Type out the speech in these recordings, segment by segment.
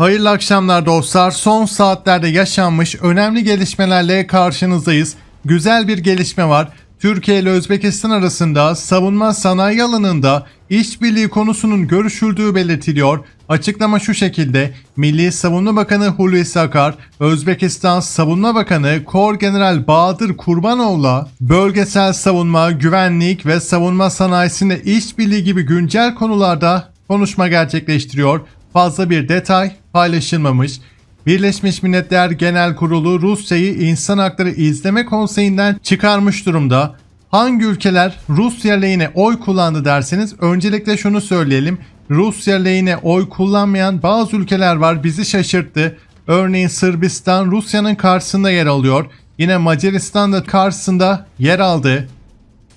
Hayırlı akşamlar dostlar. Son saatlerde yaşanmış önemli gelişmelerle karşınızdayız. Güzel bir gelişme var. Türkiye ile Özbekistan arasında savunma sanayi alanında işbirliği konusunun görüşüldüğü belirtiliyor. Açıklama şu şekilde. Milli Savunma Bakanı Hulusi Akar, Özbekistan Savunma Bakanı Kor General Bahadır Kurbanoğlu'la bölgesel savunma, güvenlik ve savunma sanayisinde işbirliği gibi güncel konularda konuşma gerçekleştiriyor. Fazla bir detay paylaşılmamış. Birleşmiş Milletler Genel Kurulu Rusya'yı İnsan Hakları İzleme Konseyi'nden çıkarmış durumda. Hangi ülkeler Rusya lehine oy kullandı derseniz öncelikle şunu söyleyelim. Rusya lehine oy kullanmayan bazı ülkeler var bizi şaşırttı. Örneğin Sırbistan Rusya'nın karşısında yer alıyor. Yine Macaristan da karşısında yer aldı.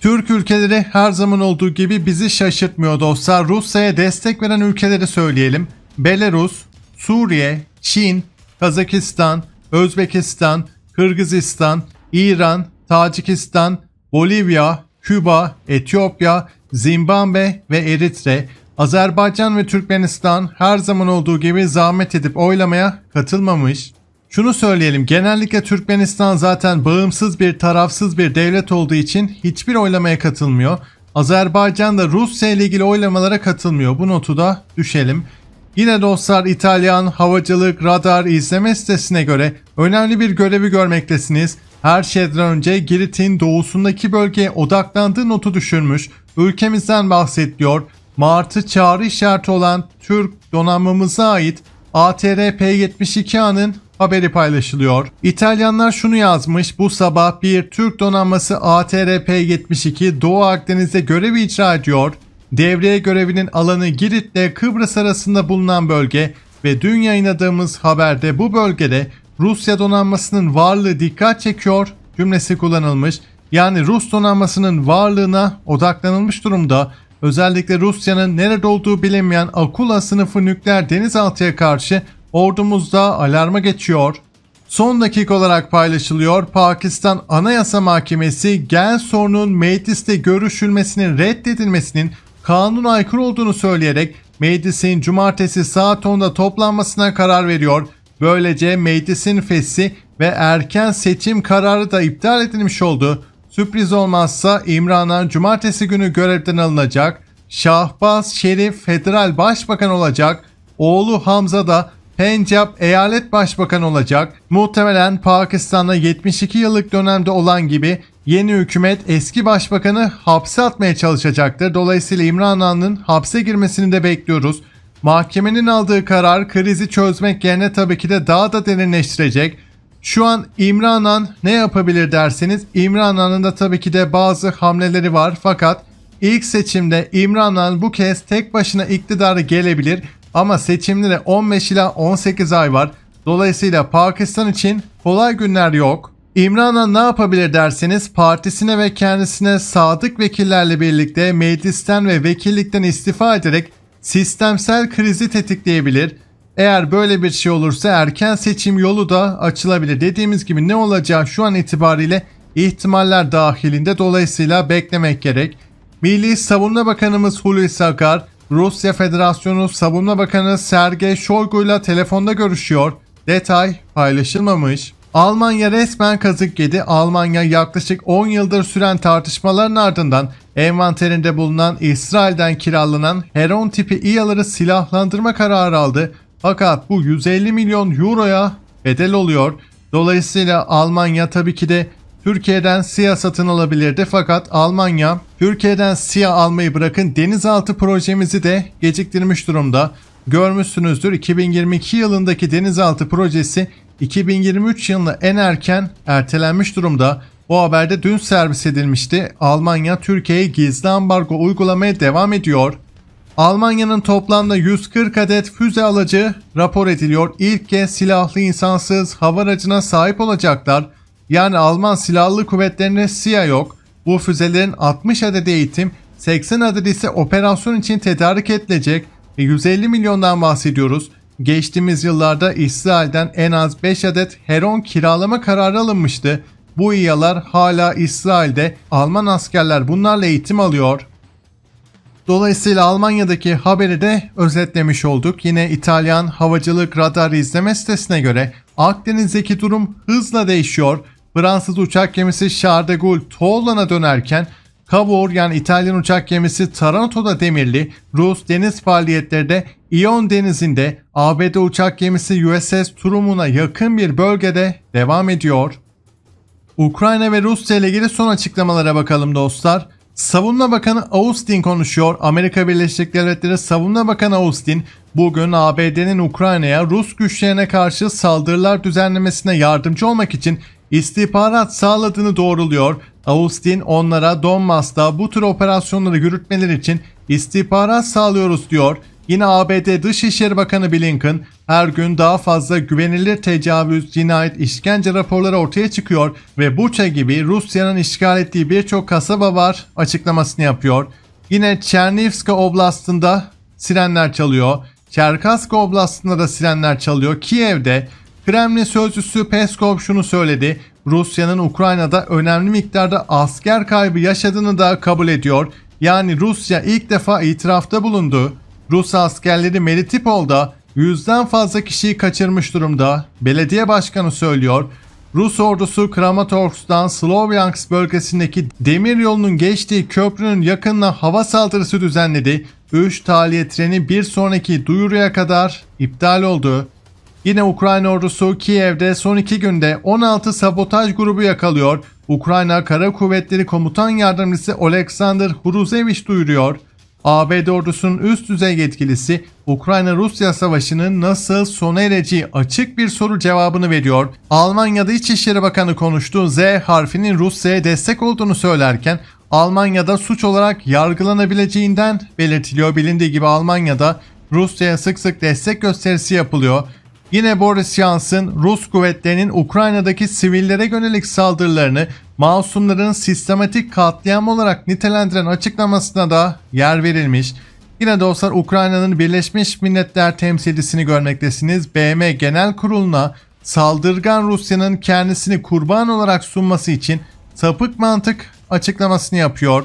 Türk ülkeleri her zaman olduğu gibi bizi şaşırtmıyor dostlar. Rusya'ya destek veren ülkeleri söyleyelim. Belarus, Suriye, Çin, Kazakistan, Özbekistan, Kırgızistan, İran, Tacikistan, Bolivya, Küba, Etiyopya, Zimbabwe ve Eritre, Azerbaycan ve Türkmenistan her zaman olduğu gibi zahmet edip oylamaya katılmamış. Şunu söyleyelim genellikle Türkmenistan zaten bağımsız bir tarafsız bir devlet olduğu için hiçbir oylamaya katılmıyor. Azerbaycan da Rusya ile ilgili oylamalara katılmıyor. Bu notu da düşelim. Yine dostlar İtalyan Havacılık Radar izleme sitesine göre önemli bir görevi görmektesiniz. Her şeyden önce Girit'in doğusundaki bölgeye odaklandığı notu düşürmüş. Ülkemizden bahsediyor. Martı çağrı işareti olan Türk donanmamıza ait ATR P-72A'nın haberi paylaşılıyor. İtalyanlar şunu yazmış. Bu sabah bir Türk donanması ATR P-72 Doğu Akdeniz'de görev icra ediyor. Devreye görevinin alanı Girit ile Kıbrıs arasında bulunan bölge ve dün yayınladığımız haberde bu bölgede Rusya donanmasının varlığı dikkat çekiyor cümlesi kullanılmış. Yani Rus donanmasının varlığına odaklanılmış durumda. Özellikle Rusya'nın nerede olduğu bilinmeyen Akula sınıfı nükleer denizaltıya karşı ordumuzda alarma geçiyor. Son dakika olarak paylaşılıyor. Pakistan Anayasa Mahkemesi gel sorunun mecliste görüşülmesinin reddedilmesinin kanuna aykırı olduğunu söyleyerek meclisin cumartesi saat 10'da toplanmasına karar veriyor. Böylece meclisin fesli ve erken seçim kararı da iptal edilmiş oldu. Sürpriz olmazsa İmran'a cumartesi günü görevden alınacak. Şahbaz Şerif federal başbakan olacak. Oğlu Hamza da Pencap eyalet başbakanı olacak. Muhtemelen Pakistan'da 72 yıllık dönemde olan gibi yeni hükümet eski başbakanı hapse atmaya çalışacaktır. Dolayısıyla İmran Han'ın hapse girmesini de bekliyoruz. Mahkemenin aldığı karar krizi çözmek yerine tabii ki de daha da derinleştirecek. Şu an İmran Han ne yapabilir derseniz İmran Han'ın da tabii ki de bazı hamleleri var fakat ilk seçimde İmran Han bu kez tek başına iktidara gelebilir ama seçimlere 15 ila 18 ay var. Dolayısıyla Pakistan için kolay günler yok. İmran Han ne yapabilir derseniz partisine ve kendisine sadık vekillerle birlikte meclisten ve vekillikten istifa ederek sistemsel krizi tetikleyebilir. Eğer böyle bir şey olursa erken seçim yolu da açılabilir. Dediğimiz gibi ne olacağı şu an itibariyle ihtimaller dahilinde dolayısıyla beklemek gerek. Milli Savunma Bakanımız Hulusi Akar, Rusya Federasyonu Savunma Bakanı Sergey Shoigu ile telefonda görüşüyor. Detay paylaşılmamış. Almanya resmen kazık yedi. Almanya yaklaşık 10 yıldır süren tartışmaların ardından envanterinde bulunan İsrail'den kiralanan Heron tipi İHA'ları silahlandırma kararı aldı. Fakat bu 150 milyon euroya bedel oluyor. Dolayısıyla Almanya tabii ki de Türkiye'den SİHA satın alabilirdi fakat Almanya Türkiye'den SİHA almayı bırakın denizaltı projemizi de geciktirmiş durumda. Görmüşsünüzdür 2022 yılındaki denizaltı projesi 2023 yılına en erken ertelenmiş durumda. Bu haberde dün servis edilmişti. Almanya Türkiye'ye gizli ambargo uygulamaya devam ediyor. Almanya'nın toplamda 140 adet füze alacağı rapor ediliyor. İlk kez silahlı insansız hava aracına sahip olacaklar. Yani Alman silahlı kuvvetlerine SİHA yok. Bu füzelerin 60 adet eğitim, 80 adet ise operasyon için tedarik edilecek ve 150 milyondan bahsediyoruz. Geçtiğimiz yıllarda İsrail'den en az 5 adet Heron kiralama kararı alınmıştı. Bu İHA'lar hala İsrail'de Alman askerler bunlarla eğitim alıyor. Dolayısıyla Almanya'daki haberi de özetlemiş olduk. Yine İtalyan Havacılık Radar izleme sitesine göre Akdeniz'deki durum hızla değişiyor. Fransız uçak gemisi Charles de Gaulle Toulon'a dönerken Cavour yani İtalyan uçak gemisi Taranto'da demirli, Rus deniz faaliyetleri de İyon denizinde, ABD uçak gemisi USS Truman'a yakın bir bölgede devam ediyor. Ukrayna ve Rusya ile ilgili son açıklamalara bakalım dostlar. Savunma Bakanı Austin konuşuyor. Amerika Birleşik Devletleri Savunma Bakanı Austin bugün ABD'nin Ukrayna'ya Rus güçlerine karşı saldırılar düzenlemesine yardımcı olmak için istihbarat sağladığını doğruluyor. Austin onlara Donbas'ta bu tür operasyonları yürütmeleri için istihbarat sağlıyoruz diyor. Yine ABD Dışişleri Bakanı Blinken her gün daha fazla güvenilir tecavüz, cinayet, işkence raporları ortaya çıkıyor ve Buça gibi Rusya'nın işgal ettiği birçok kasaba var açıklamasını yapıyor. Yine Çernivska Oblast'ında sirenler çalıyor. Çerkaska Oblast'ında da sirenler çalıyor. Kiev'de Kremlin sözcüsü Peskov şunu söyledi. Rusya'nın Ukrayna'da önemli miktarda asker kaybı yaşadığını da kabul ediyor. Yani Rusya ilk defa itirafta bulundu. Rus askerleri Melitopol'da yüzden fazla kişiyi kaçırmış durumda. Belediye başkanı söylüyor. Rus ordusu Kramatorsk'tan Slovyansk bölgesindeki demir yolunun geçtiği köprünün yakınına hava saldırısı düzenledi. 3 tahliye treni bir sonraki duyuruya kadar iptal oldu. Yine Ukrayna ordusu Kiev'de son iki günde 16 sabotaj grubu yakalıyor. Ukrayna Kara Kuvvetleri Komutan Yardımcısı Oleksandr Huruzevich duyuruyor. ABD ordusunun üst düzey yetkilisi Ukrayna-Rusya savaşının nasıl sona ereceği açık bir soru cevabını veriyor. Almanya'da İçişleri Bakanı konuştu. Z harfinin Rusya'ya destek olduğunu söylerken Almanya'da suç olarak yargılanabileceğinden belirtiliyor. Bilindiği gibi Almanya'da Rusya'ya sık sık destek gösterisi yapılıyor. Yine Boris Johnson Rus kuvvetlerinin Ukrayna'daki sivillere yönelik saldırılarını masumların sistematik katliam olarak nitelendiren açıklamasına da yer verilmiş. Yine dostlar Ukrayna'nın Birleşmiş Milletler temsilcisini görmektesiniz. BM Genel Kurulu'na saldırgan Rusya'nın kendisini kurban olarak sunması için sapık mantık açıklamasını yapıyor.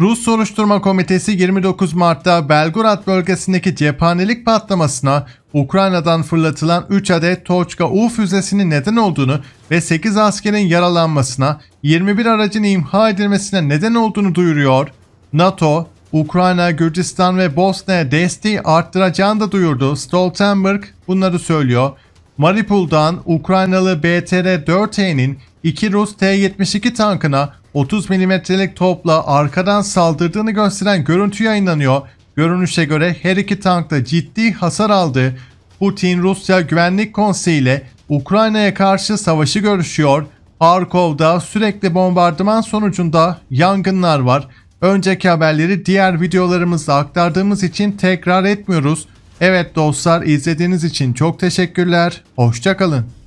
Rus Soruşturma Komitesi 29 Mart'ta Belgorod bölgesindeki cephanelik patlamasına Ukrayna'dan fırlatılan 3 adet Toçka U füzesinin neden olduğunu ve 8 askerin yaralanmasına, 21 aracın imha edilmesine neden olduğunu duyuruyor. NATO, Ukrayna, Gürcistan ve Bosna'ya desteği arttıracağını da duyurdu. Stoltenberg bunları söylüyor. Mariupol'dan Ukraynalı BTR-4E'nin 2 Rus T-72 tankına 30 milimetrelik topla arkadan saldırdığını gösteren görüntü yayınlanıyor. Görünüşe göre her iki tank da ciddi hasar aldı. Putin Rusya Güvenlik Konseyi ile Ukrayna'ya karşı savaşı görüşüyor. Harkov'da sürekli bombardıman sonucunda yangınlar var. Önceki haberleri diğer videolarımızda aktardığımız için tekrar etmiyoruz. Evet dostlar izlediğiniz için çok teşekkürler. Hoşçakalın.